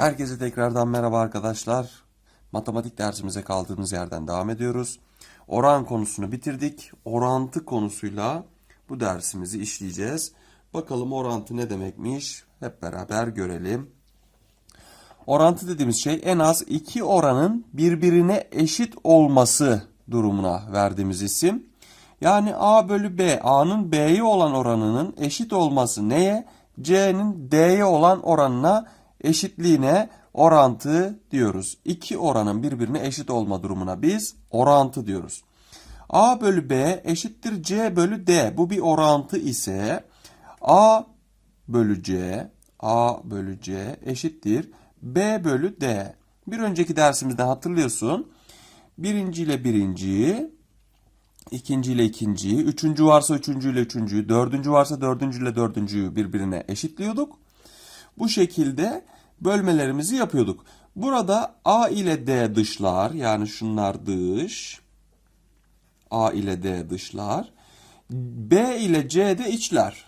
Herkese tekrardan merhaba arkadaşlar. Matematik dersimize kaldığımız yerden devam ediyoruz. Oran konusunu bitirdik. Orantı konusuyla bu dersimizi işleyeceğiz. Bakalım orantı ne demekmiş? Hep beraber görelim. Orantı dediğimiz şey en az iki oranın birbirine eşit olması durumuna verdiğimiz isim. Yani A bölü B, A'nın B'ye olan oranının eşit olması neye? C'nin D'ye olan oranına eşitliğine orantı diyoruz. İki oranın birbirine eşit olma durumuna biz orantı diyoruz. A bölü B eşittir C bölü D. Bu bir orantı ise A bölü C, A bölü C eşittir B bölü D. Bir önceki dersimizde hatırlıyorsun. Birinci ile birinciyi, ikinci ile ikinciyi, üçüncü varsa üçüncü ile üçüncüyü, dördüncü varsa dördüncü ile dördüncüyü birbirine eşitliyorduk. Bu şekilde bölmelerimizi yapıyorduk. Burada A ile D dışlar yani şunlar dış. A ile D dışlar. B ile C de içler.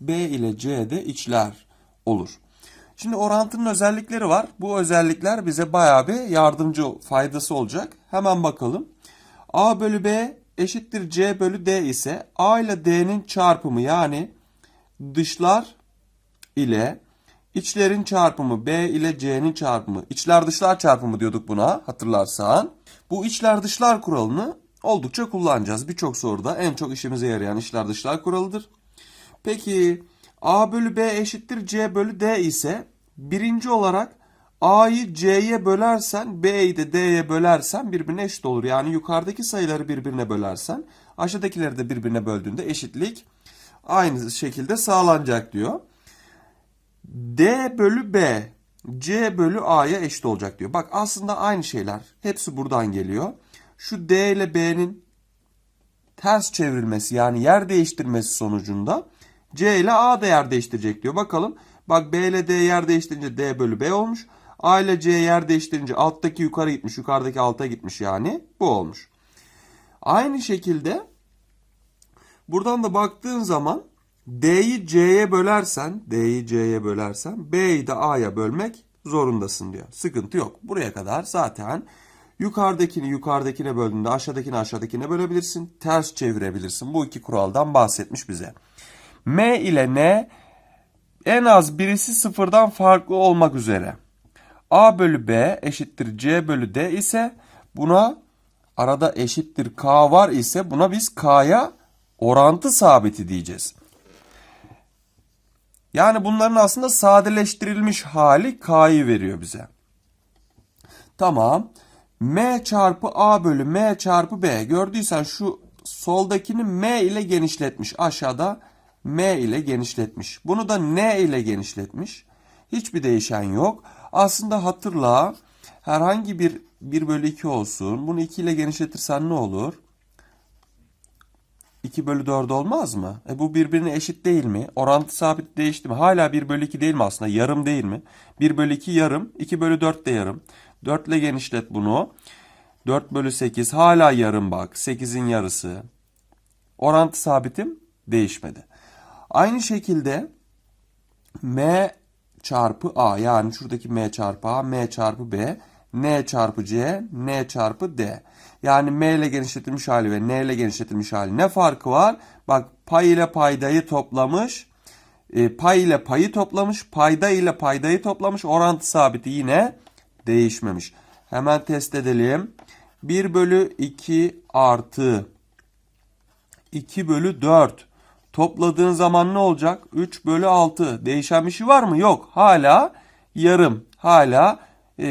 B ile C de içler olur. Şimdi orantının özellikleri var. Bu özellikler bize bayağı bir yardımcı faydası olacak. Hemen bakalım. A bölü B eşittir C bölü D ise A ile D'nin çarpımı yani dışlar ile içlerin çarpımı B ile C'nin çarpımı içler dışlar çarpımı diyorduk buna hatırlarsan. Bu içler dışlar kuralını oldukça kullanacağız. Birçok soruda en çok işimize yarayan içler dışlar kuralıdır. Peki A bölü B eşittir C bölü D ise birinci olarak A'yı C'ye bölersen B'yi de D'ye bölersen birbirine eşit olur. Yani yukarıdaki sayıları birbirine bölersen aşağıdakileri de birbirine böldüğünde eşitlik aynı şekilde sağlanacak diyor. D bölü B C bölü A'ya eşit olacak diyor. Bak aslında aynı şeyler. Hepsi buradan geliyor. Şu D ile B'nin ters çevrilmesi yani yer değiştirmesi sonucunda C ile A da yer değiştirecek diyor. Bakalım. Bak B ile D yer değiştirince D bölü B olmuş. A ile C yer değiştirince alttaki yukarı gitmiş, yukarıdaki alta gitmiş yani. Bu olmuş. Aynı şekilde buradan da baktığın zaman D'yi C'ye bölersen, D'yi C'ye bölersen B'yi de A'ya bölmek zorundasın diyor. Sıkıntı yok. Buraya kadar zaten yukarıdakini yukarıdakine böldüğünde aşağıdakini aşağıdakine bölebilirsin. Ters çevirebilirsin. Bu iki kuraldan bahsetmiş bize. M ile N en az birisi sıfırdan farklı olmak üzere. A bölü B eşittir C bölü D ise buna arada eşittir K var ise buna biz K'ya orantı sabiti diyeceğiz. Yani bunların aslında sadeleştirilmiş hali K'yı veriyor bize. Tamam. M çarpı A bölü M çarpı B. Gördüysen şu soldakini M ile genişletmiş. Aşağıda M ile genişletmiş. Bunu da N ile genişletmiş. Hiçbir değişen yok. Aslında hatırla herhangi bir 1 bölü 2 olsun. Bunu 2 ile genişletirsen ne olur? 2 bölü 4 olmaz mı? E bu birbirine eşit değil mi? Orantı sabit değişti mi? Hala 1 bölü 2 değil mi aslında? Yarım değil mi? 1 bölü 2 yarım. 2 bölü 4 de yarım. 4 ile genişlet bunu. 4 bölü 8 hala yarım bak. 8'in yarısı. Orantı sabitim değişmedi. Aynı şekilde M çarpı A yani şuradaki M çarpı A, M çarpı B, N çarpı C, N çarpı D. Yani M ile genişletilmiş hali ve N ile genişletilmiş hali ne farkı var? Bak pay ile paydayı toplamış. E, pay ile payı toplamış. Payda ile paydayı toplamış. Orantı sabiti yine değişmemiş. Hemen test edelim. 1 bölü 2 artı 2 bölü 4 topladığın zaman ne olacak? 3 bölü 6. Değişen bir şey var mı? Yok. Hala yarım. Hala e,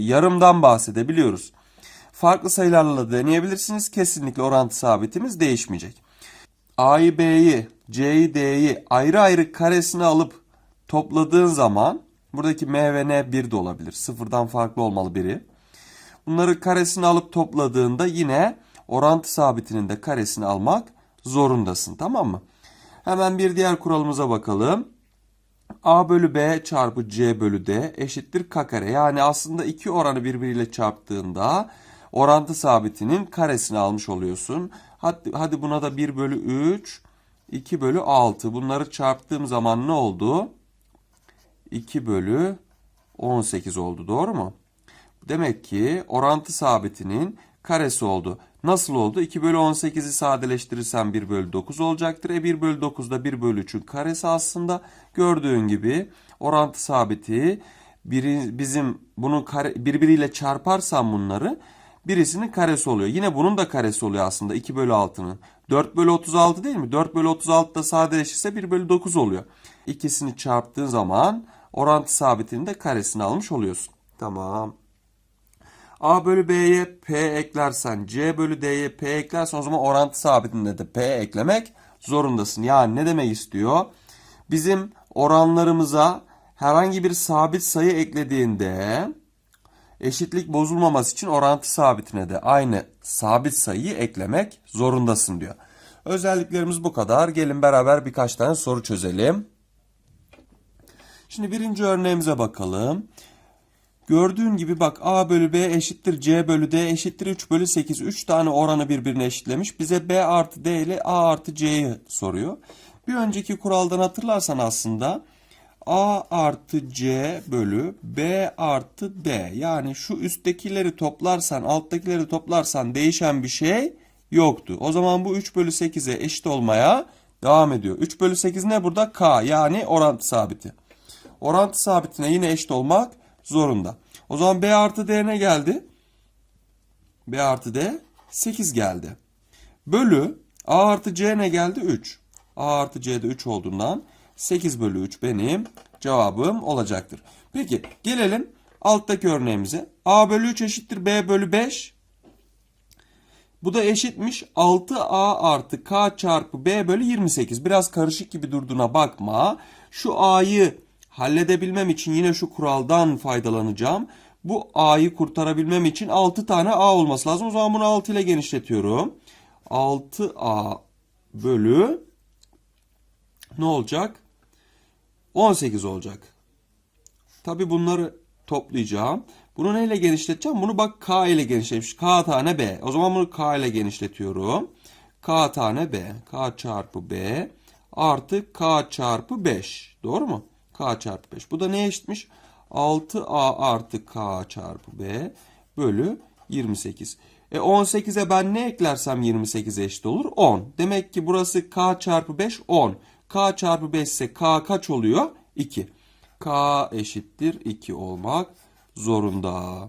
yarımdan bahsedebiliyoruz. Farklı sayılarla deneyebilirsiniz. Kesinlikle orantı sabitimiz değişmeyecek. A'yı B'yi, C'yi D'yi ayrı ayrı karesini alıp topladığın zaman buradaki M ve N 1 de olabilir. Sıfırdan farklı olmalı biri. Bunları karesini alıp topladığında yine orantı sabitinin de karesini almak zorundasın. Tamam mı? Hemen bir diğer kuralımıza bakalım. A bölü B çarpı C bölü D eşittir K kare. Yani aslında iki oranı birbiriyle çarptığında orantı sabitinin karesini almış oluyorsun. Hadi, hadi buna da 1 bölü 3, 2 bölü 6. Bunları çarptığım zaman ne oldu? 2 bölü 18 oldu. Doğru mu? Demek ki orantı sabitinin karesi oldu. Nasıl oldu? 2 bölü 18'i sadeleştirirsem 1 bölü 9 olacaktır. E 1 bölü 9 da 1 bölü 3'ün karesi aslında. Gördüğün gibi orantı sabiti biri, bizim bunun kare, birbiriyle çarparsam bunları birisinin karesi oluyor. Yine bunun da karesi oluyor aslında 2 bölü 6'nın. 4 bölü 36 değil mi? 4 bölü 36 da sadeleşirse 1 bölü 9 oluyor. İkisini çarptığın zaman orantı sabitinin de karesini almış oluyorsun. Tamam. A bölü B'ye P eklersen, C bölü D'ye P eklersen o zaman orantı sabitinde de P eklemek zorundasın. Yani ne demek istiyor? Bizim oranlarımıza herhangi bir sabit sayı eklediğinde eşitlik bozulmaması için orantı sabitine de aynı sabit sayıyı eklemek zorundasın diyor. Özelliklerimiz bu kadar. Gelin beraber birkaç tane soru çözelim. Şimdi birinci örneğimize bakalım. Gördüğün gibi bak A bölü B eşittir C bölü D eşittir 3 bölü 8. 3 tane oranı birbirine eşitlemiş. Bize B artı D ile A artı C'yi soruyor. Bir önceki kuraldan hatırlarsan aslında A artı C bölü B artı D. Yani şu üsttekileri toplarsan alttakileri toplarsan değişen bir şey yoktu. O zaman bu 3 bölü 8'e eşit olmaya devam ediyor. 3 bölü 8 ne burada? K yani orantı sabiti. Orantı sabitine yine eşit olmak zorunda. O zaman B artı D ne geldi? B artı D 8 geldi. Bölü A artı C ne geldi? 3. A artı C'de 3 olduğundan 8 bölü 3 benim cevabım olacaktır. Peki gelelim alttaki örneğimize. A bölü 3 eşittir B bölü 5. Bu da eşitmiş 6A artı K çarpı B bölü 28. Biraz karışık gibi durduğuna bakma. Şu A'yı halledebilmem için yine şu kuraldan faydalanacağım. Bu A'yı kurtarabilmem için 6 tane A olması lazım. O zaman bunu 6 ile genişletiyorum. 6A bölü ne olacak? 18 olacak. Tabi bunları toplayacağım. Bunu neyle genişleteceğim? Bunu bak K ile genişletmiş. K tane B. O zaman bunu K ile genişletiyorum. K tane B. K çarpı B artı K çarpı 5. Doğru mu? K çarpı 5. Bu da ne eşitmiş? 6A artı K çarpı B bölü 28. E 18'e ben ne eklersem 28'e eşit olur? 10. Demek ki burası K çarpı 5 10. K çarpı 5 ise K kaç oluyor? 2. K eşittir 2 olmak zorunda.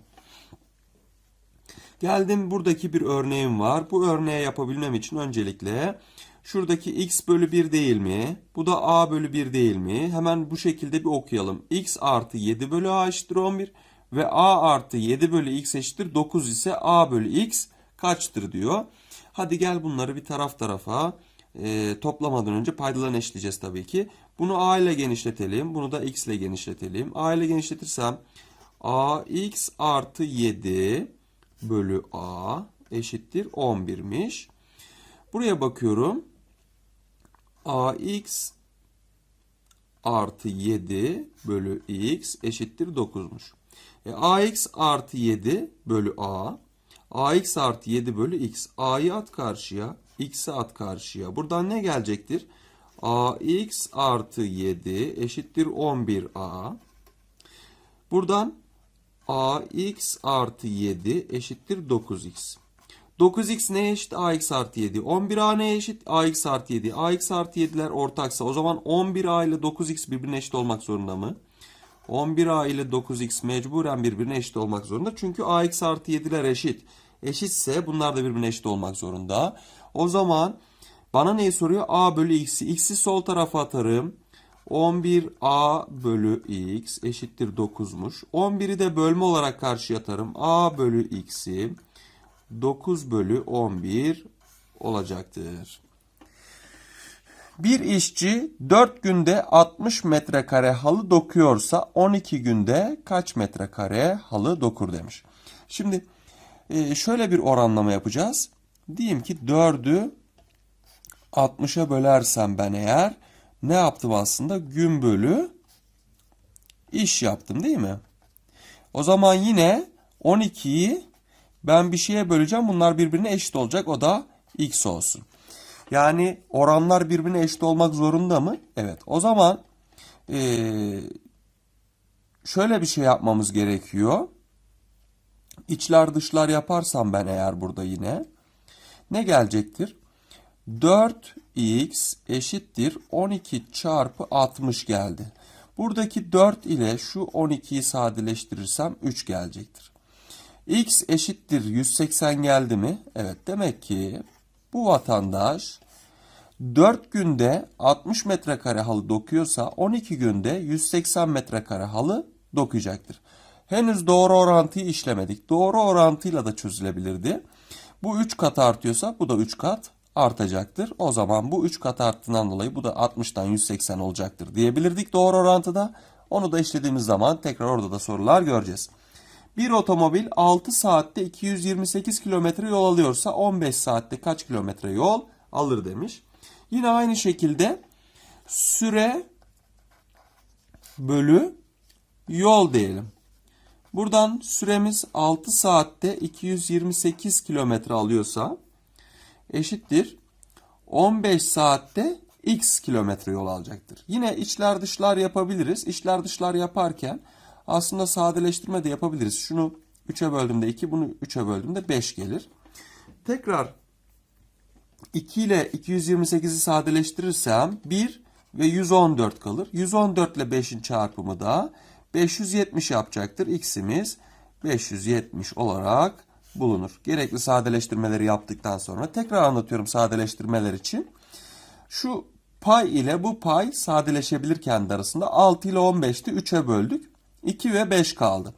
Geldim buradaki bir örneğim var. Bu örneği yapabilmem için öncelikle şuradaki x bölü 1 değil mi? Bu da a bölü 1 değil mi? Hemen bu şekilde bir okuyalım. x artı 7 bölü a eşittir 11 ve a artı 7 bölü x eşittir 9 ise a bölü x kaçtır diyor. Hadi gel bunları bir taraf tarafa e, toplamadan önce paydalarını eşitleyeceğiz tabii ki. Bunu a ile genişletelim. Bunu da x ile genişletelim. a ile genişletirsem ax artı 7 bölü a eşittir 11'miş. Buraya bakıyorum. Ax artı 7 bölü x eşittir 9'muş. E, ax artı 7 bölü a. ax artı 7 bölü x. a'yı at karşıya. x'i at karşıya. Buradan ne gelecektir? ax artı 7 eşittir 11a. Buradan ax artı 7 eşittir 9x. 9x neye eşit? ax artı 7. 11a neye eşit? ax artı 7. ax artı 7'ler ortaksa o zaman 11a ile 9x birbirine eşit olmak zorunda mı? 11a ile 9x mecburen birbirine eşit olmak zorunda. Çünkü ax artı 7'ler eşit. Eşitse bunlar da birbirine eşit olmak zorunda. O zaman bana neyi soruyor? a bölü x'i. x'i sol tarafa atarım. 11a bölü x eşittir 9'muş. 11'i de bölme olarak karşıya atarım. a bölü x'i 9 bölü 11 olacaktır. Bir işçi 4 günde 60 metrekare halı dokuyorsa 12 günde kaç metrekare halı dokur demiş. Şimdi e, şöyle bir oranlama yapacağız. Diyeyim ki 4'ü 60'a bölersem ben eğer ne yaptım aslında? Gün bölü iş yaptım değil mi? O zaman yine 12'yi ben bir şeye böleceğim. Bunlar birbirine eşit olacak. O da x olsun. Yani oranlar birbirine eşit olmak zorunda mı? Evet. O zaman ee, şöyle bir şey yapmamız gerekiyor. İçler dışlar yaparsam ben eğer burada yine ne gelecektir? 4x eşittir 12 çarpı 60 geldi. Buradaki 4 ile şu 12'yi sadeleştirirsem 3 gelecektir. X eşittir 180 geldi mi? Evet demek ki bu vatandaş 4 günde 60 metrekare halı dokuyorsa 12 günde 180 metrekare halı dokuyacaktır. Henüz doğru orantıyı işlemedik. Doğru orantıyla da çözülebilirdi. Bu 3 kat artıyorsa bu da 3 kat artacaktır. O zaman bu 3 kat arttığından dolayı bu da 60'tan 180 olacaktır diyebilirdik doğru orantıda. Onu da işlediğimiz zaman tekrar orada da sorular göreceğiz. Bir otomobil 6 saatte 228 kilometre yol alıyorsa 15 saatte kaç kilometre yol alır demiş. Yine aynı şekilde süre bölü yol diyelim. Buradan süremiz 6 saatte 228 kilometre alıyorsa eşittir 15 saatte x kilometre yol alacaktır. Yine içler dışlar yapabiliriz. İçler dışlar yaparken aslında sadeleştirme de yapabiliriz. Şunu 3'e böldüğümde 2, bunu 3'e böldüğümde 5 gelir. Tekrar 2 ile 228'i sadeleştirirsem 1 ve 114 kalır. 114 ile 5'in çarpımı da 570 yapacaktır. X'imiz 570 olarak bulunur. Gerekli sadeleştirmeleri yaptıktan sonra tekrar anlatıyorum sadeleştirmeler için. Şu pay ile bu pay sadeleşebilir kendi arasında. 6 ile 15'ti 3'e böldük. 2 ve 5 kaldı.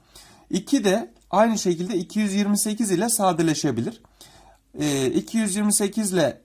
2 de aynı şekilde 228 ile sadeleşebilir. Ee, 228 ile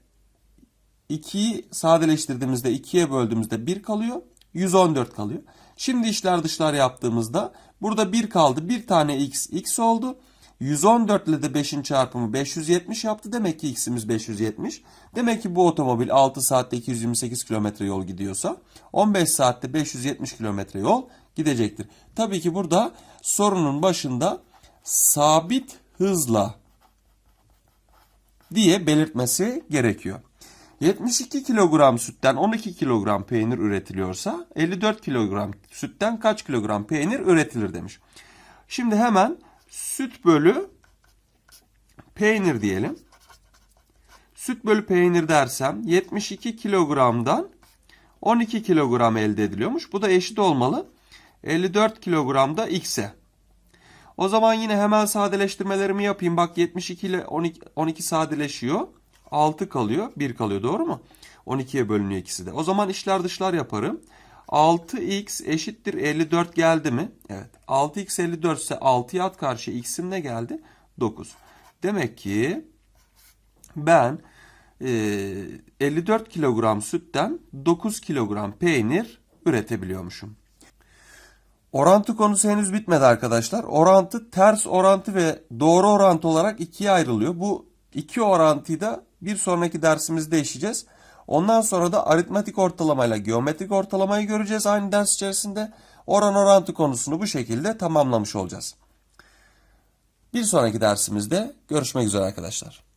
2'yi sadeleştirdiğimizde 2'ye böldüğümüzde 1 kalıyor. 114 kalıyor. Şimdi işler dışlar yaptığımızda burada 1 kaldı. Bir tane x x oldu. 114 ile de 5'in çarpımı 570 yaptı. Demek ki x'imiz 570. Demek ki bu otomobil 6 saatte 228 kilometre yol gidiyorsa 15 saatte 570 kilometre yol gidecektir. Tabii ki burada sorunun başında sabit hızla diye belirtmesi gerekiyor. 72 kilogram sütten 12 kilogram peynir üretiliyorsa 54 kilogram sütten kaç kilogram peynir üretilir demiş. Şimdi hemen süt bölü peynir diyelim. Süt bölü peynir dersem 72 kilogramdan 12 kilogram elde ediliyormuş. Bu da eşit olmalı. 54 kilogramda x'e. O zaman yine hemen sadeleştirmelerimi yapayım. Bak 72 ile 12, 12 sadeleşiyor. 6 kalıyor. 1 kalıyor doğru mu? 12'ye bölünüyor ikisi de. O zaman işler dışlar yaparım. 6x eşittir 54 geldi mi? Evet. 6x 54 ise 6'ya at karşı x'im ne geldi? 9. Demek ki ben e, 54 kilogram sütten 9 kilogram peynir üretebiliyormuşum. Orantı konusu henüz bitmedi arkadaşlar. Orantı ters orantı ve doğru orantı olarak ikiye ayrılıyor. Bu iki orantıyı da bir sonraki dersimizde işleyeceğiz. Ondan sonra da aritmetik ortalamayla geometrik ortalamayı göreceğiz aynı ders içerisinde. Oran orantı konusunu bu şekilde tamamlamış olacağız. Bir sonraki dersimizde görüşmek üzere arkadaşlar.